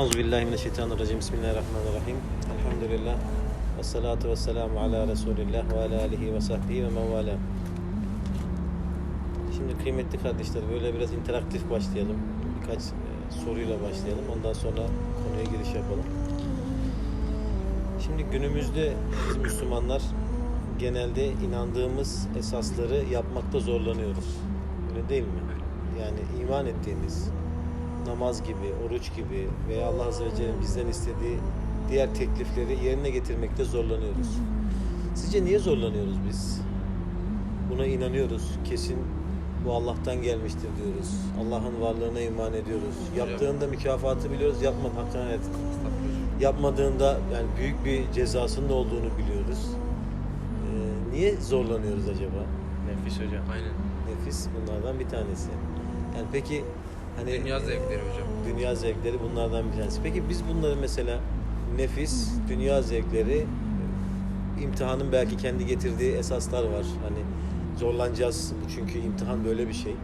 Euzubillahimineşşeytanirracim. Bismillahirrahmanirrahim. Elhamdülillah. Ve salatu ve selamu ala Resulillah ve ala alihi ve sahbihi ve men Şimdi kıymetli kardeşler böyle biraz interaktif başlayalım. Birkaç e, soruyla başlayalım. Ondan sonra konuya giriş yapalım. Şimdi günümüzde biz Müslümanlar genelde inandığımız esasları yapmakta zorlanıyoruz. Öyle değil mi? Yani iman ettiğimiz namaz gibi, oruç gibi veya Allah Azze ve Celle'nin bizden istediği diğer teklifleri yerine getirmekte zorlanıyoruz. Sizce niye zorlanıyoruz biz? Buna inanıyoruz. Kesin bu Allah'tan gelmiştir diyoruz. Allah'ın varlığına iman ediyoruz. Yaptığında mükafatı biliyoruz, yapmadı evet. Yapmadığında yani büyük bir cezasının olduğunu biliyoruz. Ee, niye zorlanıyoruz acaba? Nefis hocam. Aynen. Nefis bunlardan bir tanesi. Yani peki hani Dünya zevkleri hocam. dünya zevkleri bunlardan bir tanesi. Peki biz bunları mesela nefis, dünya zevkleri imtihanın belki kendi getirdiği esaslar var. Hani zorlanacağız bu çünkü imtihan böyle bir şey.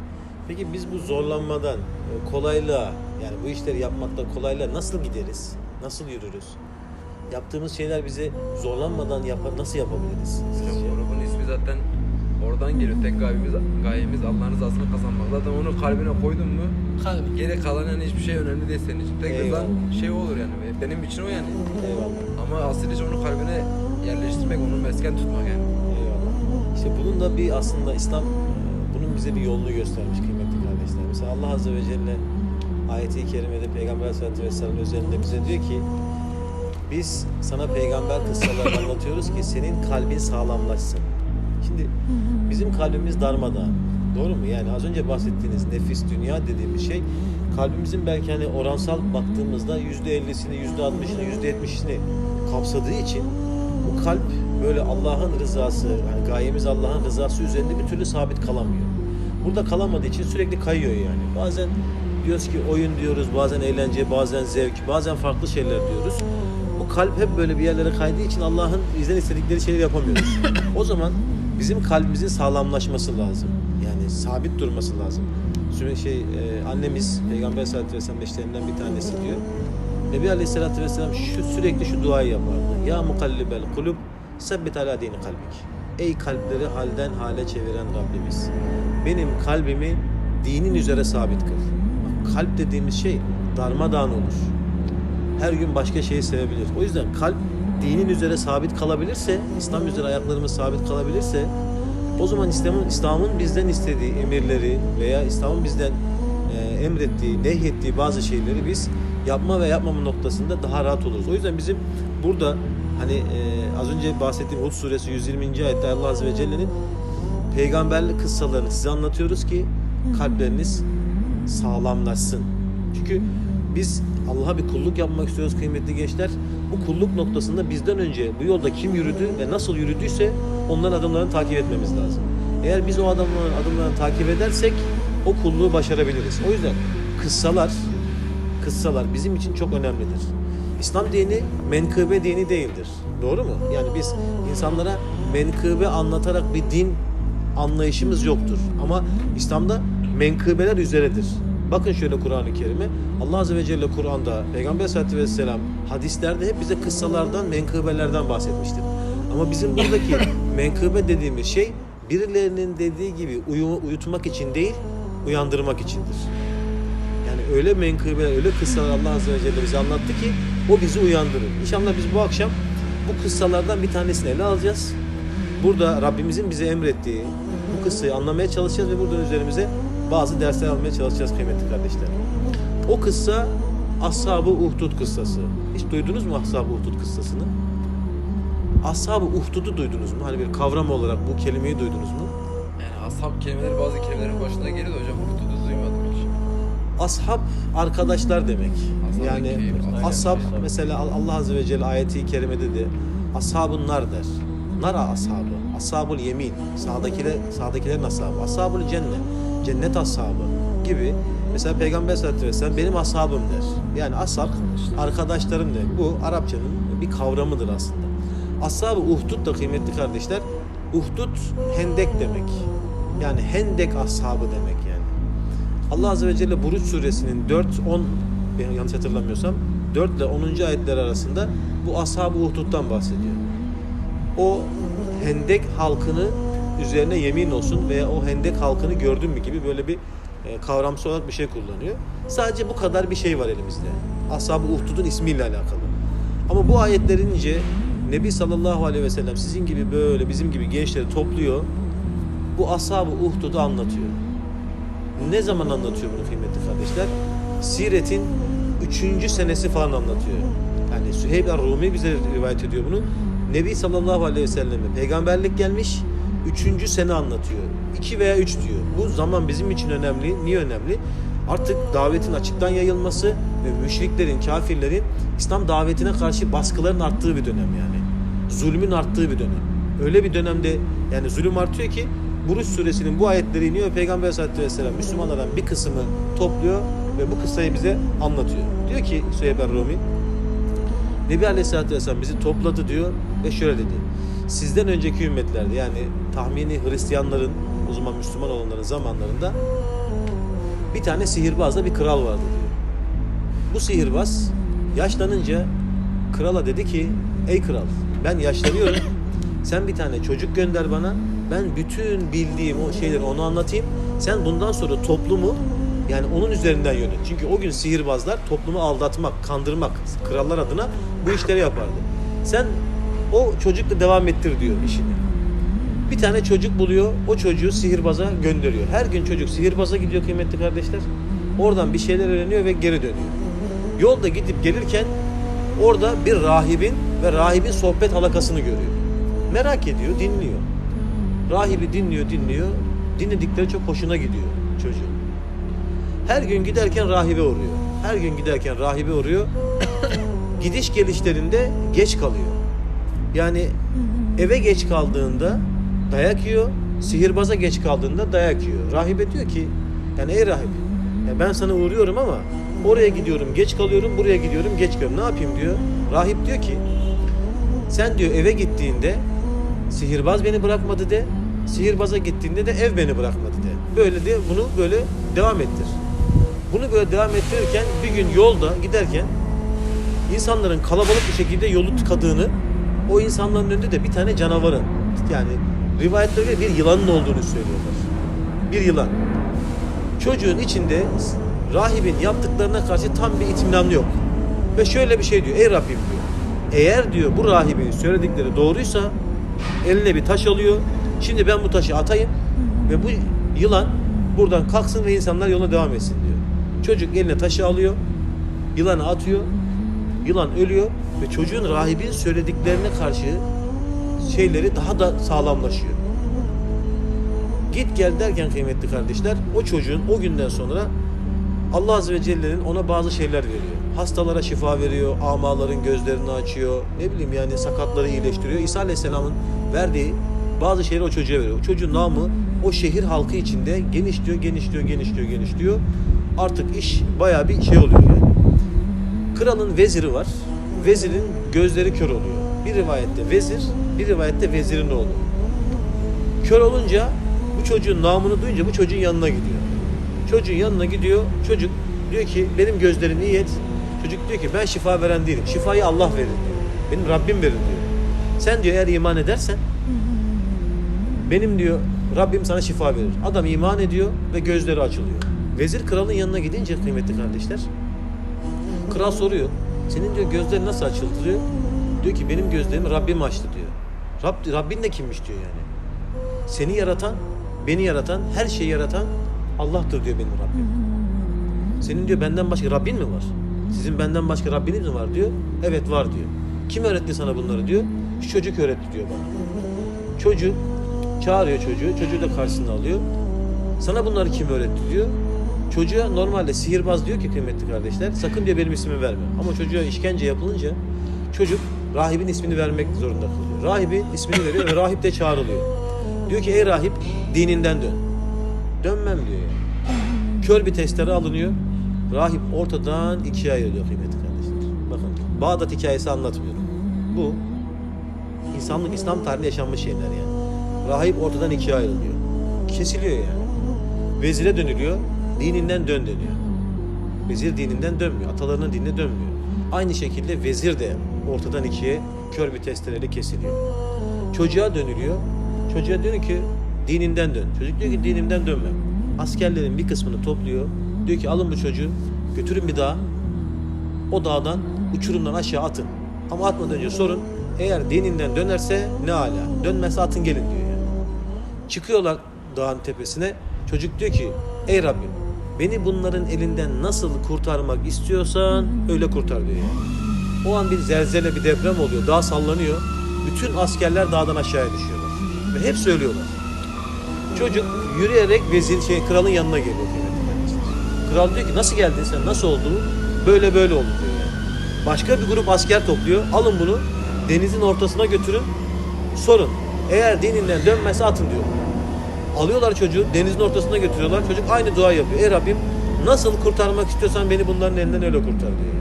Peki biz bu zorlanmadan e, kolaylığa yani bu işleri yapmakta kolaylığa nasıl gideriz? Nasıl yürürüz? Yaptığımız şeyler bizi zorlanmadan yapa, nasıl yapabiliriz? Hocam grubun ismi zaten oradan geliyor. Tek gayemiz, gayemiz Allah'ın rızasını kazanmak. Zaten onu kalbine koydun mu Kalbi. geri kalan yani hiçbir şey önemli değil senin için. Tek Eyvallah. şey olur yani. Benim için o yani. Eyvallah. Ama asıl iş onu kalbine yerleştirmek, onu mesken tutmak yani. Eyvallah. İşte bunun da bir aslında İslam e, bunun bize bir yolunu göstermiş kıymetli kardeşler. Mesela Allah Azze ve Celle ayeti-i kerimede Peygamber Aleyhisselatü Vesselam üzerinde bize diyor ki biz sana peygamber kıssalarını anlatıyoruz ki senin kalbin sağlamlaşsın. Şimdi bizim kalbimiz darmadağın. Doğru mu? Yani az önce bahsettiğiniz nefis, dünya dediğimiz şey kalbimizin belki hani oransal baktığımızda yüzde ellisini, yüzde altmışını, yüzde yetmişini kapsadığı için bu kalp böyle Allah'ın rızası, yani gayemiz Allah'ın rızası üzerinde bir türlü sabit kalamıyor. Burada kalamadığı için sürekli kayıyor yani. Bazen diyoruz ki oyun diyoruz, bazen eğlence, bazen zevk, bazen farklı şeyler diyoruz. Bu kalp hep böyle bir yerlere kaydığı için Allah'ın bizden istedikleri şeyleri yapamıyoruz. o zaman bizim kalbimizin sağlamlaşması lazım. Yani sabit durması lazım. Sürekli şey e, annemiz Peygamber Aleyhisselatü Vesselam eşlerinden bir tanesi diyor. Nebi Aleyhisselatü Vesselam şu, sürekli şu duayı yapardı. Ya mukallibel kulub sebbit ala dini kalbik. Ey kalpleri halden hale çeviren Rabbimiz. Benim kalbimi dinin üzere sabit kıl. Kalp dediğimiz şey darmadağın olur. Her gün başka şeyi sevebilir. O yüzden kalp dinin üzere sabit kalabilirse, İslam üzere ayaklarımız sabit kalabilirse o zaman İslam'ın İslam'ın bizden istediği emirleri veya İslam'ın bizden e, emrettiği, nehyettiği bazı şeyleri biz yapma ve yapmama noktasında daha rahat oluruz. O yüzden bizim burada hani e, az önce bahsettiğim Hud suresi 120. ayette Allah azze ve celle'nin peygamberlik kıssalarını size anlatıyoruz ki kalpleriniz sağlamlaşsın. Çünkü biz Allah'a bir kulluk yapmak istiyoruz kıymetli gençler. Bu kulluk noktasında bizden önce bu yolda kim yürüdü ve nasıl yürüdüyse onların adımlarını takip etmemiz lazım. Eğer biz o adamların adımlarını takip edersek o kulluğu başarabiliriz. O yüzden kıssalar kıssalar bizim için çok önemlidir. İslam dini menkıbe dini değildir. Doğru mu? Yani biz insanlara menkıbe anlatarak bir din anlayışımız yoktur. Ama İslam'da menkıbeler üzeredir. Bakın şöyle Kur'an-ı Kerim'e. Allah Azze ve Celle Kur'an'da, Peygamber Aleyhisselatü Vesselam hadislerde hep bize kıssalardan, menkıbelerden bahsetmiştir. Ama bizim buradaki menkıbe dediğimiz şey birilerinin dediği gibi uyu- uyutmak için değil, uyandırmak içindir. Yani öyle menkıbeler, öyle kıssalar Allah Azze ve Celle bize anlattı ki o bizi uyandırır. İnşallah biz bu akşam bu kıssalardan bir tanesini ele alacağız. Burada Rabbimizin bize emrettiği bu kıssayı anlamaya çalışacağız ve buradan üzerimize bazı dersler almaya çalışacağız kıymetli kardeşler. O kıssa Ashab-ı Uhdud kıssası. Hiç duydunuz mu Ashab-ı Uhdud kıssasını? Ashab-ı Uhdud'u duydunuz mu? Hani bir kavram olarak bu kelimeyi duydunuz mu? Yani ashab kelimeleri bazı kelimelerin başına geliyor da hocam hududu duymadım hiç. Ashab arkadaşlar demek. Ashab-ı Yani aynen. ashab mesela Allah Azze ve Celle ayeti kerimede de ashabun nar der. Nara ashabı. Ashabul yemin. Sağdakiler, sağdakilerin ashabı. Ashabul cennet. Cennet ashabı gibi. Mesela Peygamber sallallahu aleyhi ve sellem benim ashabım der. Yani ashab arkadaşlarım der. Bu Arapçanın bir kavramıdır aslında. Ashab-ı Uhdud da kıymetli kardeşler. Uhdud hendek demek. Yani hendek ashabı demek yani. Allah Azze ve Celle Buruç suresinin 4, 10 ben yanlış hatırlamıyorsam 4 ile 10. ayetler arasında bu ashab-ı uhdud'dan bahsediyor. O hendek halkını üzerine yemin olsun veya o hendek halkını gördün mü gibi böyle bir e, kavramsal olarak bir şey kullanıyor. Sadece bu kadar bir şey var elimizde. Ashab-ı Uhdud'un ismiyle alakalı. Ama bu ayetler inince Nebi sallallahu aleyhi ve sellem sizin gibi böyle bizim gibi gençleri topluyor. Bu Ashab-ı Uhdud'u anlatıyor. Ne zaman anlatıyor bunu kıymetli kardeşler? Siret'in 3. senesi falan anlatıyor. Yani Süheyb Er-Rumi bize rivayet ediyor bunu. Nebi sallallahu aleyhi ve selleme peygamberlik gelmiş. 3. sene anlatıyor. 2 veya 3 diyor. Bu zaman bizim için önemli. Niye önemli? Artık davetin açıktan yayılması ve müşriklerin, kafirlerin İslam davetine karşı baskıların arttığı bir dönem yani. Zulmün arttığı bir dönem. Öyle bir dönemde yani zulüm artıyor ki Buruş suresinin bu ayetleri iniyor. Peygamber sallallahu aleyhi ve sellem Müslümanlardan bir kısmı topluyor ve bu kıssayı bize anlatıyor. Diyor ki Süheyb Rumi Nebi Aleyhisselatü Vesselam bizi topladı diyor ve şöyle dedi. Sizden önceki ümmetlerde yani tahmini Hristiyanların o zaman Müslüman olanların zamanlarında bir tane sihirbazla bir kral vardı diyor. Bu sihirbaz yaşlanınca krala dedi ki ey kral ben yaşlanıyorum sen bir tane çocuk gönder bana ben bütün bildiğim o şeyleri ona anlatayım sen bundan sonra toplumu yani onun üzerinden yönet. Çünkü o gün sihirbazlar toplumu aldatmak, kandırmak, krallar adına bu işleri yapardı. Sen o çocukla devam ettir diyor işini. Bir tane çocuk buluyor, o çocuğu sihirbaza gönderiyor. Her gün çocuk sihirbaza gidiyor kıymetli kardeşler. Oradan bir şeyler öğreniyor ve geri dönüyor. Yolda gidip gelirken orada bir rahibin ve rahibin sohbet halakasını görüyor. Merak ediyor, dinliyor. Rahibi dinliyor, dinliyor. Dinledikleri çok hoşuna gidiyor çocuğun. Her gün giderken rahibe uğruyor. Her gün giderken rahibe uğruyor. Gidiş gelişlerinde geç kalıyor. Yani eve geç kaldığında dayak yiyor. Sihirbaza geç kaldığında dayak yiyor. Rahibe diyor ki yani ey rahip ya ben sana uğruyorum ama oraya gidiyorum geç kalıyorum buraya gidiyorum geç kalıyorum. Ne yapayım diyor. Rahip diyor ki sen diyor eve gittiğinde sihirbaz beni bırakmadı de sihirbaza gittiğinde de ev beni bırakmadı de. Böyle de bunu böyle devam ettir. Bunu böyle devam ettirirken bir gün yolda giderken insanların kalabalık bir şekilde yolu tıkadığını o insanların önünde de bir tane canavarın yani rivayetlerde bir yılanın olduğunu söylüyorlar. Bir yılan. Çocuğun içinde rahibin yaptıklarına karşı tam bir itimnam yok. Ve şöyle bir şey diyor. Ey Rabbim diyor. Eğer diyor bu rahibin söyledikleri doğruysa eline bir taş alıyor. Şimdi ben bu taşı atayım ve bu yılan buradan kalksın ve insanlar yoluna devam etsin diyor. Çocuk eline taşı alıyor. Yılanı atıyor. Yılan ölüyor ve çocuğun rahibin söylediklerine karşı şeyleri daha da sağlamlaşıyor. Git gel derken kıymetli kardeşler o çocuğun o günden sonra Allah Azze ve Celle'nin ona bazı şeyler veriyor. Hastalara şifa veriyor, amaların gözlerini açıyor, ne bileyim yani sakatları iyileştiriyor. İsa Aleyhisselam'ın verdiği bazı şeyleri o çocuğa veriyor. O çocuğun namı o şehir halkı içinde genişliyor, genişliyor, genişliyor, genişliyor. Artık iş bayağı bir şey oluyor yani. Kralın veziri var. Vezirin gözleri kör oluyor. Bir rivayette vezir, bir rivayette vezirin oğlu. Kör olunca bu çocuğun namını duyunca bu çocuğun yanına gidiyor. Çocuğun yanına gidiyor. Çocuk diyor ki benim gözlerim iyi et. Çocuk diyor ki ben şifa veren değilim. Şifayı Allah verir diyor. Benim Rabbim verir diyor. Sen diyor eğer iman edersen benim diyor Rabbim sana şifa verir. Adam iman ediyor ve gözleri açılıyor. Vezir kralın yanına gidince kıymetli kardeşler Kral soruyor. Senin diyor gözlerin nasıl açıldı diyor. Diyor ki benim gözlerimi Rabbim açtı diyor. Rab, Rabbin de kimmiş diyor yani. Seni yaratan, beni yaratan, her şeyi yaratan Allah'tır diyor benim Rabbim. Senin diyor benden başka Rabbin mi var? Sizin benden başka Rabbiniz mi var diyor. Evet var diyor. Kim öğretti sana bunları diyor. Şu çocuk öğretti diyor bana. Çocuk çağırıyor çocuğu. Çocuğu da karşısına alıyor. Sana bunları kim öğretti diyor. Çocuğa normalde sihirbaz diyor ki kıymetli kardeşler sakın diyor benim ismimi verme. Ama çocuğa işkence yapılınca çocuk rahibin ismini vermek zorunda kalıyor. Rahibin ismini veriyor ve rahip de çağrılıyor. Diyor ki ey rahip dininden dön. Dönmem diyor yani. Kör bir testere alınıyor. Rahip ortadan ikiye ayrılıyor kıymetli kardeşler. Bakın Bağdat hikayesi anlatmıyorum. Bu insanlık İslam tarihinde yaşanmış şeyler yani. Rahip ortadan ikiye ayrılıyor. Kesiliyor yani. Vezire dönülüyor. Dininden dön deniyor. vezir dininden dönmüyor. Atalarının dinine dönmüyor. Aynı şekilde vezir de ortadan ikiye kör bir testereyle kesiliyor. Çocuğa dönülüyor. Çocuğa diyor ki dininden dön. Çocuk diyor ki dinimden dönmem. Askerlerin bir kısmını topluyor. Diyor ki alın bu çocuğu götürün bir dağa. O dağdan uçurumdan aşağı atın. Ama atmadan önce sorun. Eğer dininden dönerse ne ala. Dönmezse atın gelin diyor yani. Çıkıyorlar dağın tepesine. Çocuk diyor ki ey Rabbim beni bunların elinden nasıl kurtarmak istiyorsan öyle kurtar diyor. O an bir zelzele bir deprem oluyor. Dağ sallanıyor. Bütün askerler dağdan aşağıya düşüyorlar. Ve hep söylüyorlar. Çocuk yürüyerek vezir şey kralın yanına geliyor. Kral diyor ki nasıl geldin sen nasıl oldu? Böyle böyle oldu diyor yani. Başka bir grup asker topluyor. Alın bunu denizin ortasına götürün. Sorun. Eğer dininden dönmezse atın diyor. Alıyorlar çocuğu denizin ortasına götürüyorlar. Çocuk aynı dua yapıyor. Ey Rabbim nasıl kurtarmak istiyorsan beni bunların elinden öyle kurtar diyor.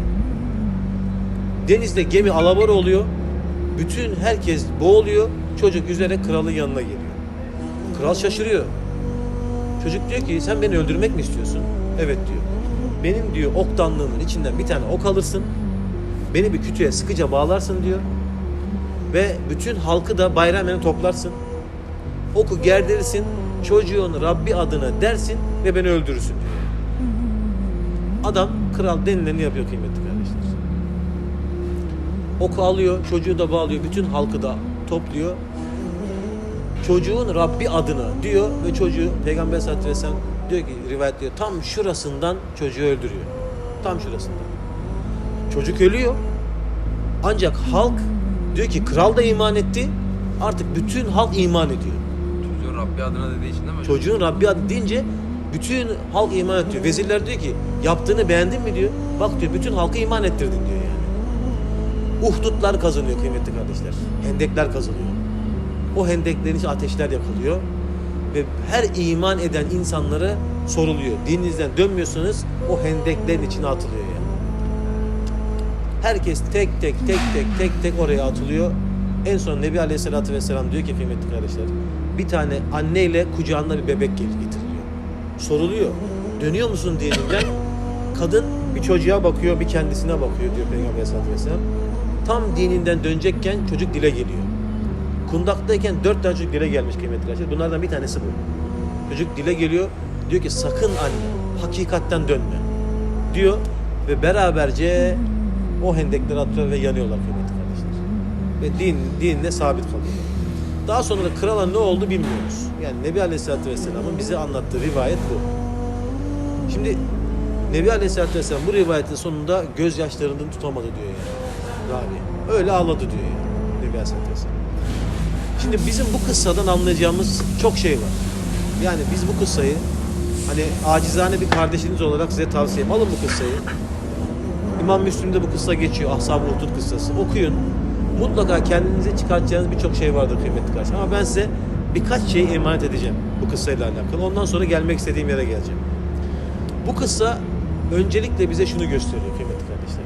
Denizde gemi alabora oluyor. Bütün herkes boğuluyor. Çocuk yüzerek kralın yanına geliyor. Kral şaşırıyor. Çocuk diyor ki sen beni öldürmek mi istiyorsun? Evet diyor. Benim diyor oktanlığımın içinden bir tane ok alırsın. Beni bir kütüğe sıkıca bağlarsın diyor. Ve bütün halkı da bayramını toplarsın. Oku gerdirirsin. Çocuğun Rabbi adına dersin ve beni öldürürsün diyor. Adam kral denileni yapıyor kıymetli kardeşler. Oku alıyor, çocuğu da bağlıyor, bütün halkı da topluyor. Çocuğun Rabbi adına diyor ve çocuğu Peygamber sallallahu aleyhi ve sellem diyor ki rivayet diyor tam şurasından çocuğu öldürüyor. Tam şurasından. Çocuk ölüyor. Ancak halk diyor ki kral da iman etti. Artık bütün halk iman ediyor. Rabbi adına dediği için değil mi? Çocuğun Rabbi adı deyince bütün halk iman ediyor. Vezirler diyor ki yaptığını beğendin mi diyor. Bak diyor bütün halkı iman ettirdin diyor yani. Uhdutlar kazanıyor kıymetli kardeşler. Hendekler kazanıyor. O hendeklerin içine ateşler yakılıyor. Ve her iman eden insanlara soruluyor. Dininizden dönmüyorsanız o hendeklerin içine atılıyor yani. Herkes tek tek tek tek tek tek oraya atılıyor. En son Nebi Aleyhisselatü Vesselam diyor ki kıymetli kardeşler. Bir tane anneyle kucağında bir bebek getiriliyor. Soruluyor. Dönüyor musun dininden? Kadın bir çocuğa bakıyor, bir kendisine bakıyor diyor Peygamber Aleyhisselatü Vesselam. Tam dininden dönecekken çocuk dile geliyor. Kundaktayken dört tane çocuk dile gelmiş kıymetli kardeşler. Bunlardan bir tanesi bu. Çocuk dile geliyor. Diyor ki sakın anne hakikatten dönme. Diyor ve beraberce o hendekleri atıyor ve yanıyorlar kıymetli kardeşler. Ve din, dinle sabit kalıyor. Daha sonra da krala ne oldu bilmiyoruz. Yani Nebi Aleyhisselatü Vesselam'ın bize anlattığı rivayet bu. Şimdi Nebi Aleyhisselatü Vesselam bu rivayetin sonunda gözyaşlarından tutamadı diyor yani. Rabi. Öyle ağladı diyor yani Nebi Aleyhisselatü Vesselam. Şimdi bizim bu kıssadan anlayacağımız çok şey var. Yani biz bu kıssayı hani acizane bir kardeşiniz olarak size tavsiyem. Alın bu kıssayı. İmam Müslim'de bu kıssa geçiyor. Ashab-ı Uhdud kıssası. Okuyun. Mutlaka kendinize çıkartacağınız birçok şey vardır kıymetli kardeşler. Ama ben size birkaç şeyi emanet edeceğim bu kıssayla alakalı. Ondan sonra gelmek istediğim yere geleceğim. Bu kıssa öncelikle bize şunu gösteriyor kıymetli kardeşler.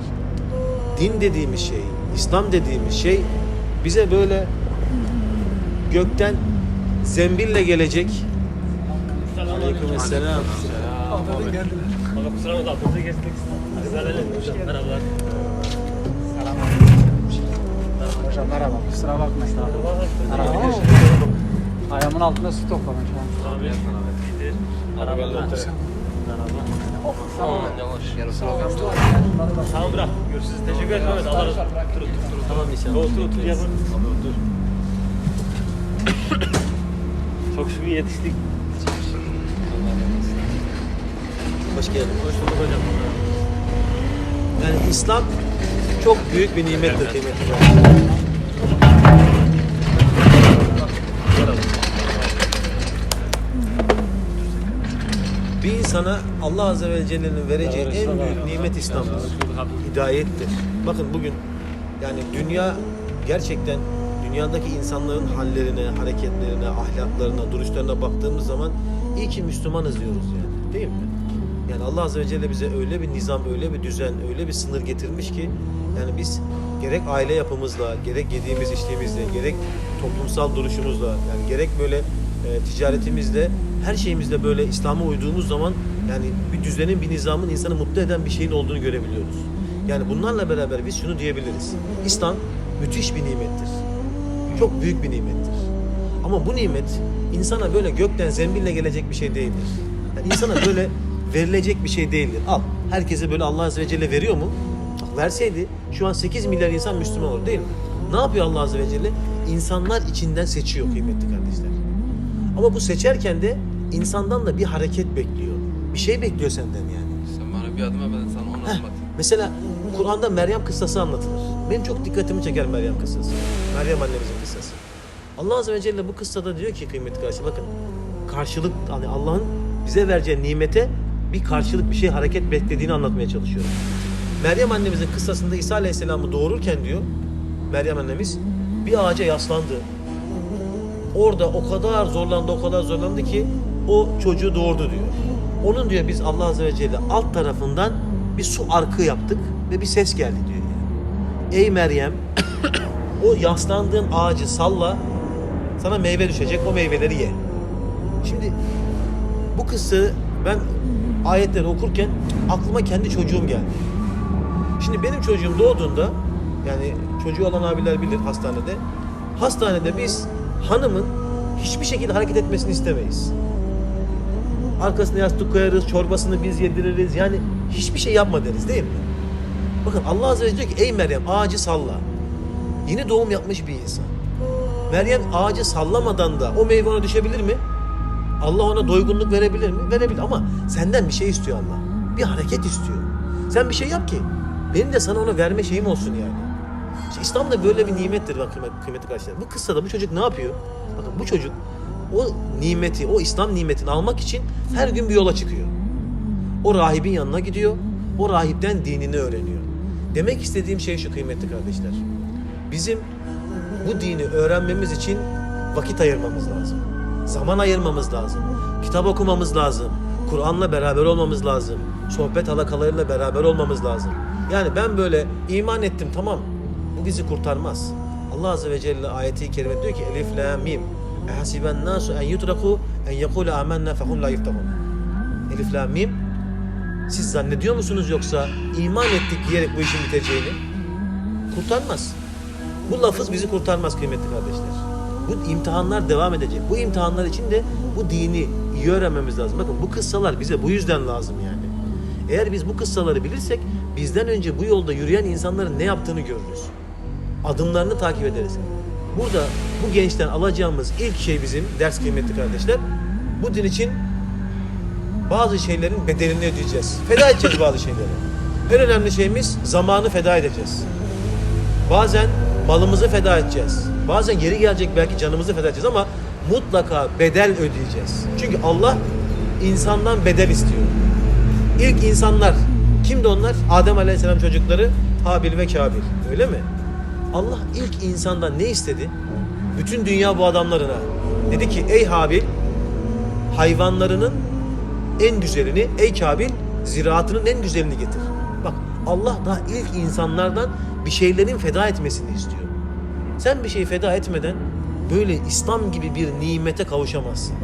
Din dediğimiz şey, İslam dediğimiz şey bize böyle gökten zembille gelecek. Aleykümselam. Ama kusura bakma altınızı kestik. Kızlarla Merhabalar. Hocam merhaba, kusura bakmayın. Merhaba. Ayağımın altında su toplamış. Abi. İyidir. Merhaba. Merhaba. Tamam bırak. Görüşürüz. Teşekkür ederim. Evet, Allah razı olsun. Otur, otur. Tamam inşallah. Otur, otur. Yapın. Otur. Çok şükür yetiştik. Hoş geldin. Hoş bulduk hocam. Yani İslam çok büyük bir nimettir kıymetli. Bir insana Allah Azze ve Celle'nin vereceği en büyük nimet İslam'dır. Hidayettir. Bakın bugün yani dünya gerçekten dünyadaki insanların hallerine, hareketlerine, ahlaklarına, duruşlarına baktığımız zaman iyi ki Müslümanız diyoruz yani. Değil mi? Yani Allah Azze ve Celle bize öyle bir nizam, öyle bir düzen, öyle bir sınır getirmiş ki yani biz gerek aile yapımızla, gerek yediğimiz içtiğimizle, gerek toplumsal duruşumuzla, yani gerek böyle e, ticaretimizle, her şeyimizle böyle İslam'a uyduğumuz zaman Yani bir düzenin, bir nizamın insanı mutlu eden bir şeyin olduğunu görebiliyoruz. Yani bunlarla beraber biz şunu diyebiliriz. İslam müthiş bir nimettir. Çok büyük bir nimettir. Ama bu nimet insana böyle gökten zembille gelecek bir şey değildir. Yani insana böyle verilecek bir şey değildir. Al. Herkese böyle Allah Azze ve Celle veriyor mu? Verseydi şu an 8 milyar insan Müslüman olur değil mi? Ne yapıyor Allah Azze ve Celle? İnsanlar içinden seçiyor kıymetli kardeşler. Ama bu seçerken de insandan da bir hareket bekliyor. Bir şey bekliyor senden yani. Sen bana bir adım ben sana onu anlat. Mesela Kur'an'da Meryem kıssası anlatılır. Benim çok dikkatimi çeker Meryem kıssası. Meryem annemizin kıssası. Allah Azze ve Celle bu kıssada diyor ki kıymetli kardeşler bakın karşılık hani Allah'ın bize vereceği nimete bir karşılık bir şey hareket beklediğini anlatmaya çalışıyorum. Meryem annemizin kıssasında İsa Aleyhisselam'ı doğururken diyor Meryem annemiz bir ağaca yaslandı. Orada o kadar zorlandı, o kadar zorlandı ki o çocuğu doğurdu diyor. Onun diyor biz Allah Azze ve Celle alt tarafından bir su arkı yaptık ve bir ses geldi diyor. Yani. Ey Meryem o yaslandığın ağacı salla sana meyve düşecek o meyveleri ye. Şimdi bu kıssı ben ayetleri okurken aklıma kendi çocuğum geldi. Şimdi benim çocuğum doğduğunda yani çocuğu olan abiler bilir hastanede. Hastanede biz hanımın hiçbir şekilde hareket etmesini istemeyiz. Arkasına yastık koyarız, çorbasını biz yediririz. Yani hiçbir şey yapma deriz değil mi? Bakın Allah Azze ve Celle diyor ki ey Meryem ağacı salla. Yeni doğum yapmış bir insan. Meryem ağacı sallamadan da o meyve ona düşebilir mi? Allah ona doygunluk verebilir mi? Verebilir ama senden bir şey istiyor Allah. Bir hareket istiyor. Sen bir şey yap ki benim de sana onu verme şeyim olsun yani. İşte İslam da böyle bir nimettir bak kıymet- kıymetli kardeşler. Bu kıssada bu çocuk ne yapıyor? Bakın bu çocuk o nimeti, o İslam nimetini almak için her gün bir yola çıkıyor. O rahibin yanına gidiyor. O rahipten dinini öğreniyor. Demek istediğim şey şu kıymetli kardeşler. Bizim bu dini öğrenmemiz için vakit ayırmamız lazım. Zaman ayırmamız lazım. Kitap okumamız lazım. Kur'an'la beraber olmamız lazım. Sohbet halakalarıyla beraber olmamız lazım. Yani ben böyle iman ettim tamam. Bu bizi kurtarmaz. Allah Azze ve Celle ayeti kerime diyor ki Elif la mim. Ehasiben nasu en yutraku en yekule amennâ fehum la yiftahun. Elif la mim. Siz zannediyor musunuz yoksa iman ettik diyerek bu işin biteceğini? Kurtarmaz. Bu lafız bizi kurtarmaz kıymetli kardeşler. Bu imtihanlar devam edecek. Bu imtihanlar için de bu dini iyi öğrenmemiz lazım. Bakın bu kıssalar bize bu yüzden lazım yani. Eğer biz bu kıssaları bilirsek bizden önce bu yolda yürüyen insanların ne yaptığını görürüz. Adımlarını takip ederiz. Burada bu gençten alacağımız ilk şey bizim ders kıymetli kardeşler. Bu din için bazı şeylerin bedelini ödeyeceğiz. Feda edeceğiz bazı şeyleri. En önemli şeyimiz zamanı feda edeceğiz. Bazen malımızı feda edeceğiz. Bazen yeri gelecek belki canımızı feda edeceğiz ama mutlaka bedel ödeyeceğiz. Çünkü Allah insandan bedel istiyor. İlk insanlar kimdi onlar? Adem Aleyhisselam çocukları Habil ve Kabil. Öyle mi? Allah ilk insandan ne istedi? Bütün dünya bu adamlarına. Dedi ki ey Habil hayvanlarının en güzelini, ey Kabil ziraatının en güzelini getir. Bak Allah daha ilk insanlardan bir şeylerin feda etmesini istiyor. Sen bir şey feda etmeden böyle İslam gibi bir nimete kavuşamazsın.